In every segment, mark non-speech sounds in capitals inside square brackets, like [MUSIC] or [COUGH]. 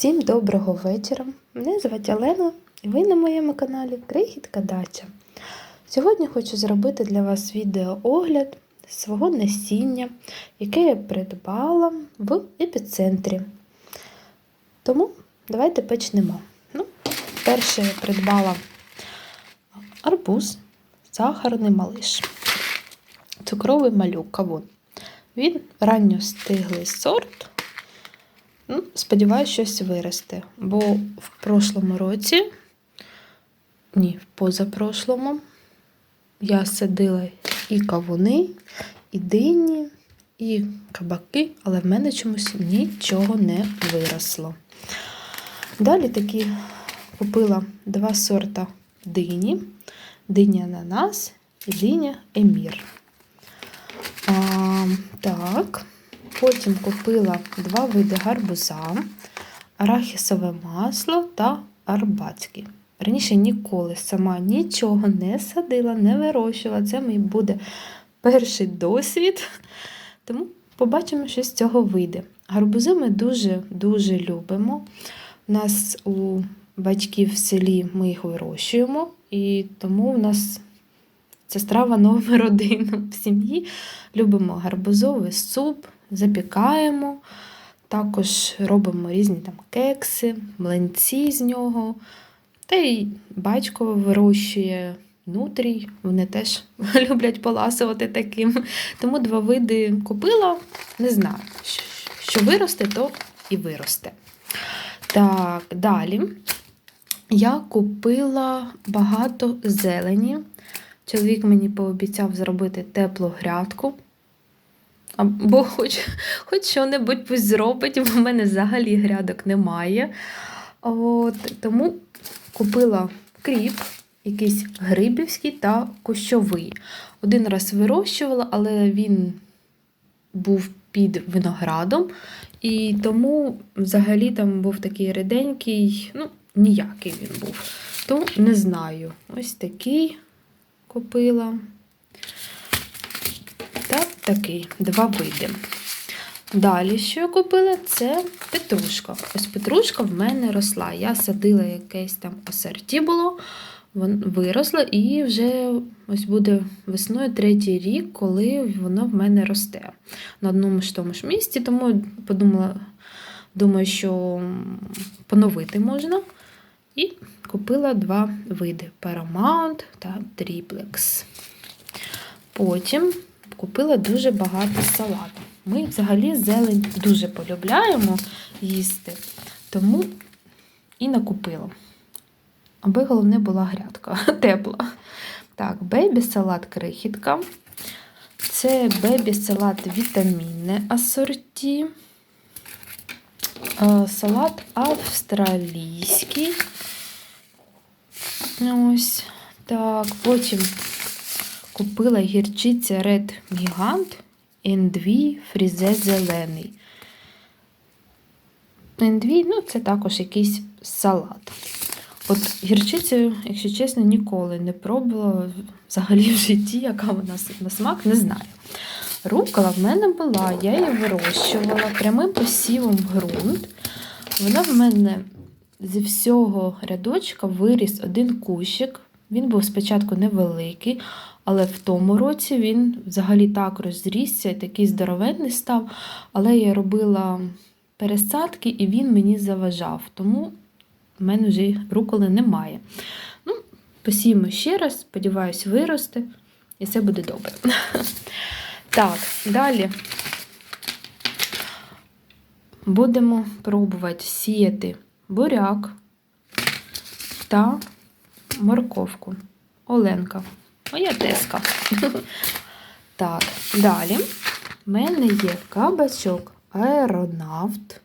Всім доброго вечора. Мене звати Олена, і ви на моєму каналі Крихітка Дача. Сьогодні хочу зробити для вас відеоогляд свого насіння, яке я придбала в епіцентрі. Тому давайте почнемо. Ну, перше я придбала арбуз, сахарний малиш, цукровий малюк кавун. Він ранньостиглий сорт. Ну, Сподіваюся, щось виросте. Бо в прошлому році, ні, в позапрошлому, я садила і кавуни, і дині, і кабаки, але в мене чомусь нічого не виросло. Далі таки купила два сорта дині: диня ананас і диня емір. А, так. Потім купила два види гарбуза, арахісове масло та арбатський. Раніше ніколи сама нічого не садила, не вирощувала. Це мій буде перший досвід. Тому побачимо, що з цього вийде. Гарбузи ми дуже-дуже любимо. У нас у батьків в селі ми їх вирощуємо, і тому у нас це страва номер один в сім'ї. Любимо гарбузовий суп запікаємо, також робимо різні там кекси, млинці з нього. Та й батько вирощує нутрій, вони теж [LAUGHS] люблять поласувати таким. Тому два види купила, не знаю, що виросте, то і виросте. Так, далі я купила багато зелені. Чоловік мені пообіцяв зробити теплу грядку. Або хоч хоч що-небудь пусть зробить, бо в мене взагалі грядок немає. От, Тому купила кріп, якийсь грибівський та кущовий. Один раз вирощувала, але він був під виноградом, і тому взагалі там був такий реденький, ну, ніякий він був. Тому не знаю. Ось такий купила такий два види. Далі, що я купила, це петрушка. Ось петрушка в мене росла. Я садила якесь там асорті було, виросла, і вже ось буде весною третій рік, коли воно в мене росте на одному ж тому ж місці, тому подумала, думаю, що поновити можна. І купила два види Paramount та Triplex. Потім купила дуже багато салату. Ми взагалі зелень дуже полюбляємо їсти, тому і накупила. Аби головне була грядка [LAUGHS] тепла. Так, бейбі-салат крихітка. Це бейбі-салат вітамінне асорті. Е, салат австралійський. Ось. Так, потім Купила гірчиця Red Gigant N2 фрізе зелений. N2, ну, це також якийсь салат. От гірчицю, якщо чесно, ніколи не пробувала взагалі в житті, яка вона на смак, не знаю. Рукола в мене була, я її вирощувала прямим посівом в ґрунт. Вона в мене зі всього рядочка виріс один кущик. Він був спочатку невеликий, але в тому році він взагалі так розрісся такий здоровенний став. Але я робила пересадки і він мені заважав. Тому в мене вже руколи немає. Ну, Посіємо ще раз, сподіваюсь, виросте, і все буде добре. [LAUGHS] Так, далі будемо пробувати сіяти буряк та морковку. Оленка. Моя теска. [LAUGHS] Так, далі в мене є кабачок аеронавт,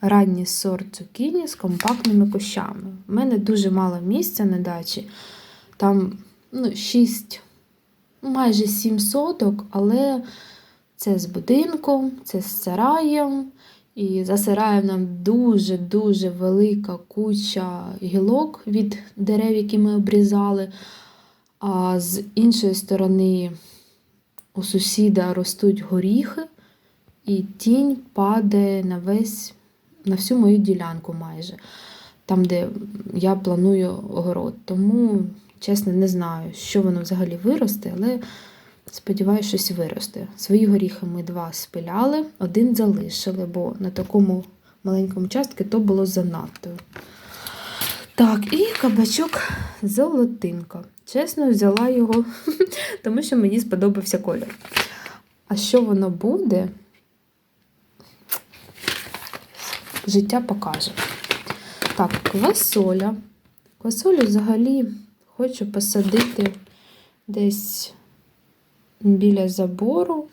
ранній сорт цукіні з компактними кущами. У мене дуже мало місця на дачі. Там ну, 6, майже 7 соток, але це з будинком, це з сараєм. І за сараєм нам дуже-дуже велика куча гілок від дерев, які ми обрізали. А з іншої сторони у сусіда ростуть горіхи, і тінь падає на весь на всю мою ділянку майже, там, де я планую огород. Тому, чесно, не знаю, що воно взагалі виросте, але сподіваюся, щось виросте. Свої горіхи ми два спиляли, один залишили, бо на такому маленькому частці то було занадто. Так, і кабачок золотинка. Чесно, взяла його, [LAUGHS] тому що мені сподобався колір. А що воно буде? Життя покаже. Так, квасоля. Квасолю взагалі хочу посадити десь біля забору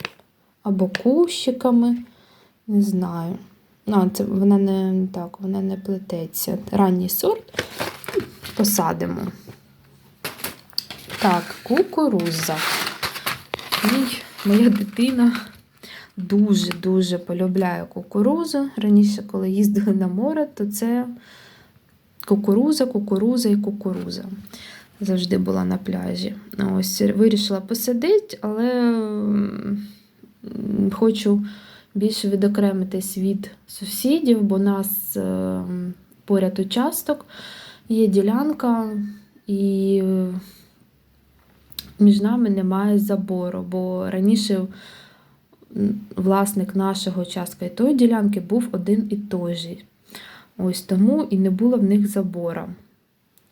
або кущиками. Не знаю. А, це вона не так, вона не плететься. Ранній сорт. Посадимо. Так, кукуруза. Мій, моя дитина дуже-дуже полюбляє кукурузу. Раніше, коли їздили на море, то це кукуруза, кукуруза і кукуруза. Завжди була на пляжі. Ось вирішила посадити, але хочу більше відокремитись від сусідів, бо нас е, поряд участок, є ділянка, і між нами немає забору, бо раніше власник нашого участка і тої ділянки був один і той же. Ось тому і не було в них забора.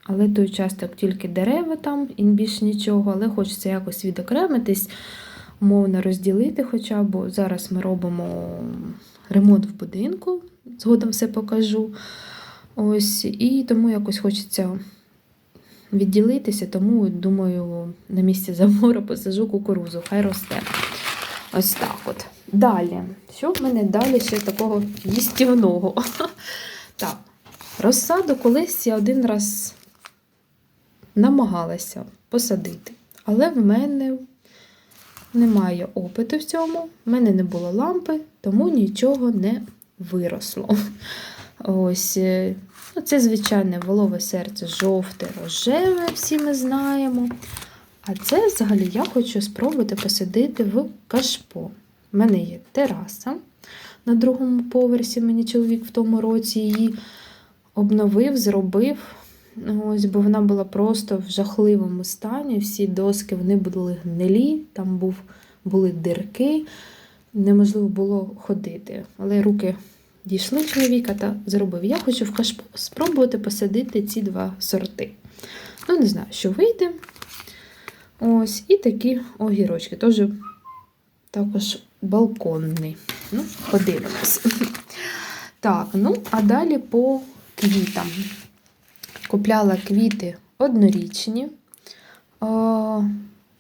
Але той участок тільки дерева там і більш нічого, але хочеться якось відокремитись, умовно розділити хоча б. Зараз ми робимо ремонт в будинку, згодом все покажу. Ось, і тому якось хочеться відділитися, тому думаю, на місці забору посажу кукурузу, хай росте. Ось так от. Далі. Що в мене далі ще такого їстівного? [LAUGHS] Так, розсаду колись я один раз намагалася посадити, але в мене немає опиту в цьому, в мене не було лампи, тому нічого не виросло. Ось, е, ну, це звичайне волове серце жовте, рожеве, всі ми знаємо. А це взагалі я хочу спробувати посадити в кашпо. У мене є тераса на другому поверсі. Мені чоловік в тому році її обновив, зробив. Ось, бо вона була просто в жахливому стані. Всі доски вони були гнилі, там був, були дирки, неможливо було ходити. Але руки дійшли чоловіка та зробив. Я хочу спробувати посадити ці два сорти. Ну, не знаю, що вийде. Ось, і такі огірочки. Тож також балконний. Ну, подивимось. [LAUGHS] Так, ну, а далі по квітам. Купляла квіти однорічні.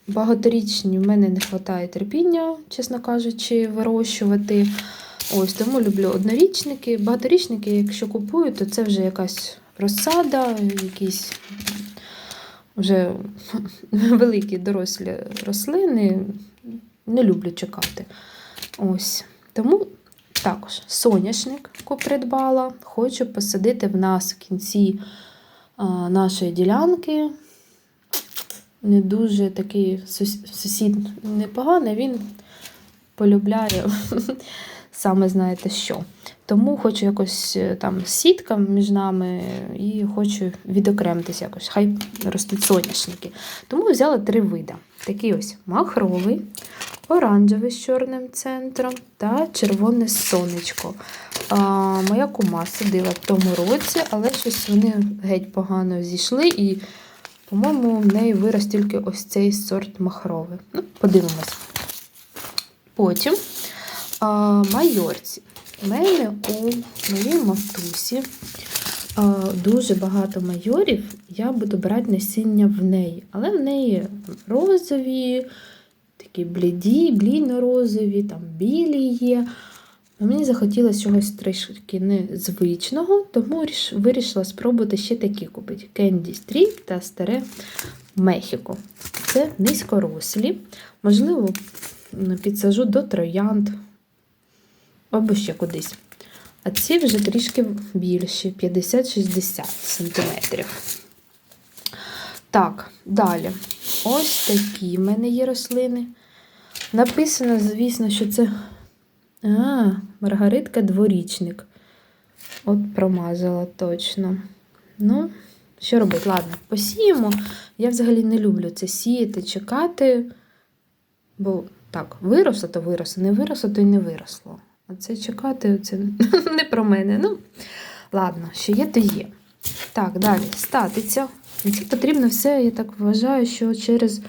Багаторічні в мене не вистачає терпіння, чесно кажучи, вирощувати. Ось тому люблю однорічники. Багаторічники, якщо купую, то це вже якась розсада, якісь вже [LAUGHS] великі дорослі рослини. Не люблю чекати. Ось. Тому також соняшник придбала. Хочу посадити в нас в кінці нашої ділянки. Не дуже такий сусід непоганий, він полюбляє [LAUGHS] саме знаєте що. Тому хочу якось е, там сітка між нами і хочу відокремитися якось. Хай ростуть соняшники. Тому взяла три види. Такий ось махровий, оранжевий з чорним центром та червоне сонечко. А, Моя кума садила в тому році, але щось вони геть погано зійшли, і, по-моєму, в неї вирос тільки ось цей сорт махровий. Ну, Подивимось. Потім майорці. У мене у моїй матусі дуже багато майорів. Я буду брати насіння в неї. Але в неї розові, такі бліді, блідно-розові, там білі є. Мені захотілося чогось трішки незвичного, тому вирішила спробувати ще такі купити: Candy Street та старе Мехіко. Це низькорослі. Можливо, підсажу до троянд або ще кудись. А ці вже трішки більші, 50-60 см. Так, далі. Ось такі в мене є рослини. Написано, звісно, що це а, Маргаритка дворічник. От промазала точно. Ну, що робити? Ладно, посіємо. Я взагалі не люблю це сіяти, чекати. Бо так, виросло, то виросло, не виросло, то й не виросло. А це чекати це [LAUGHS] не про мене. Ну, ладно, що є, то є. Так, далі, статиця. Це потрібно все, я так вважаю, що через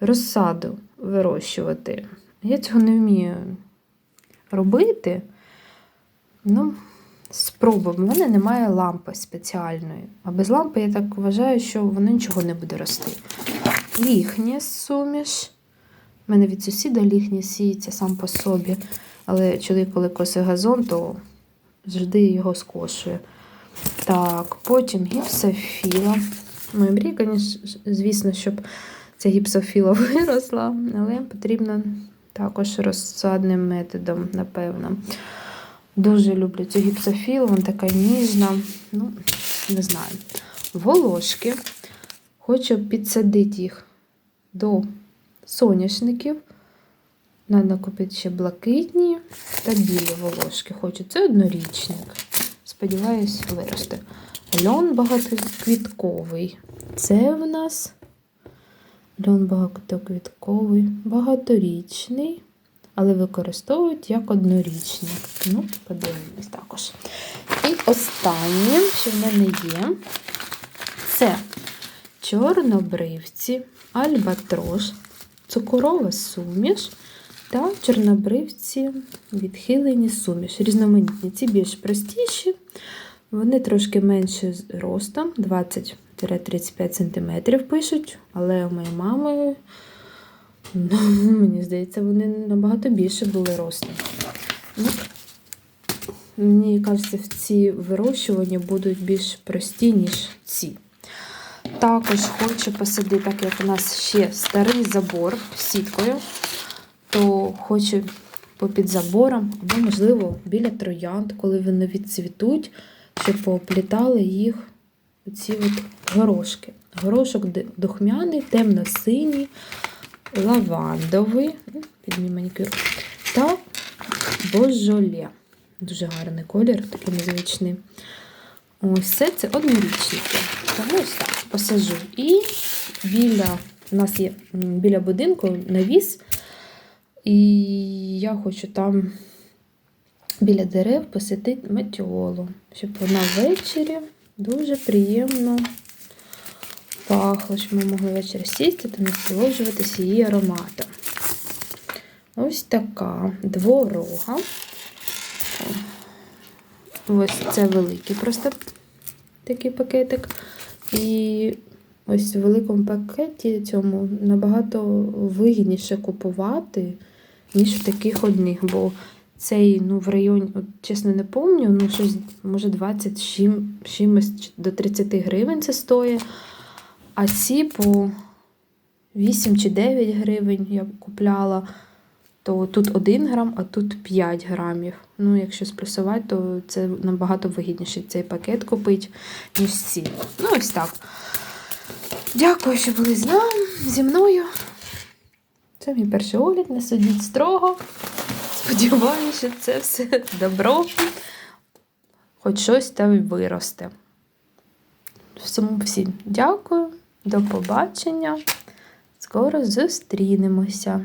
розсаду вирощувати. Я цього не вмію робити. Ну, спробуємо. У мене немає лампи спеціальної. А без лампи я так вважаю, що воно нічого не буде рости. Ліхня суміш. У мене від сусіда ліхня сіється сам по собі. Але чоловік, коли косить газон, то завжди його скошує. Так, потім гіпсофіла. Моя мрія, звісно, щоб ця гіпсофіла [LAUGHS] виросла, але потрібно також розсадним методом, напевно. Дуже люблю цю гіпсофілу, вона така ніжна. Ну, не знаю. Волошки. Хочу підсадити їх до соняшників. Надо купити ще блакитні та білі волошки. Хочу. Це однорічник. Сподіваюсь, виросте. Льон багатоквітковий. Це в нас льон багатоквітковий, багаторічний, але використовують як однорічник. Ну, подивимось також. І останнє, що в мене є, це чорнобривці, альбатрош, цукорова суміш та чорнобривці відхилені суміш. Різноманітні. Ці більш простіші, вони трошки менше ростом, 20-35 см пишуть, але у моєї мами, ну, [LAUGHS] мені здається, вони набагато більше були ростом. Мені кажеться, ці вирощування будуть більш прості, ніж ці. Також хочу посадити, так як у нас ще старий забор сіткою, то хочу попід забором, або, можливо, біля троянд, коли вони відцвітуть, щоб пооплітали їх оці от горошки. Горошок духмяний, темно-синій, лавандовий, ну, під манікюр, та божоле. Дуже гарний колір, такий незвичний. Ось це, це однорічники. Тому ось так посажу. І біля у нас є біля будинку навіс, і я хочу там біля дерев посадити метіолу, щоб вона ввечері дуже приємно пахла, щоб ми могли ввечері сісти та насолоджуватися її ароматом. Ось така дворога. Ось це великий просто такий пакетик. І ось в великому пакеті цьому набагато вигідніше купувати, ніж в таких одних. Бо цей ну, в районі, от, чесно, не пам'ятаю, ну щось, може 20 чимось до 30 гривень це стоїть. А ці по 8 чи 9 гривень я купляла то тут 1 грам, а тут 5 грамів. Ну, якщо сплюсувати, то це набагато вигідніше цей пакет купити, ніж ці. Ну, ось так. Дякую, що були з нами, зі мною. Це мій перший огляд, не судіть строго. Сподіваюся, що це все добро. Хоч щось там виросте. Всім дякую, до побачення. Скоро зустрінемося.